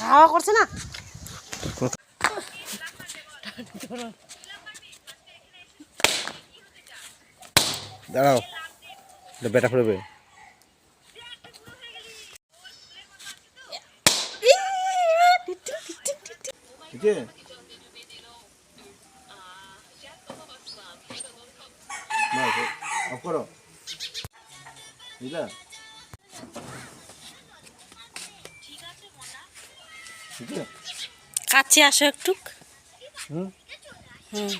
হাওয়া করছে না। দাঁড়াও বেটা ফুটবে ঠিক আছে অফ করো। বুঝলা কাছে আসো একটু। হুম? হুম।